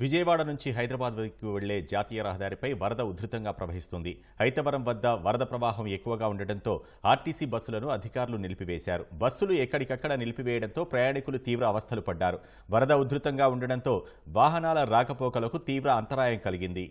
విజయవాడ నుంచి హైదరాబాద్కు వెళ్ళే జాతీయ రహదారిపై వరద ఉధృతంగా ప్రవహిస్తుంది. హైతవరం వద్ద వరద ప్రవాహం ఎక్కువగా ఉండటంతో ఆర్టీసీ బస్సులను అధికారులు నిలిపివేశారు. బస్సులు ఎక్కడికక్కడ నిలిపివేయడంతో ప్రయాణికులు తీవ్ర అవస్థలు పడ్డారు. వరద ఉధృతంగా ఉండడంతో వాహనాల రాకపోకలకు తీవ్ర అంతరాయం కలిగింది.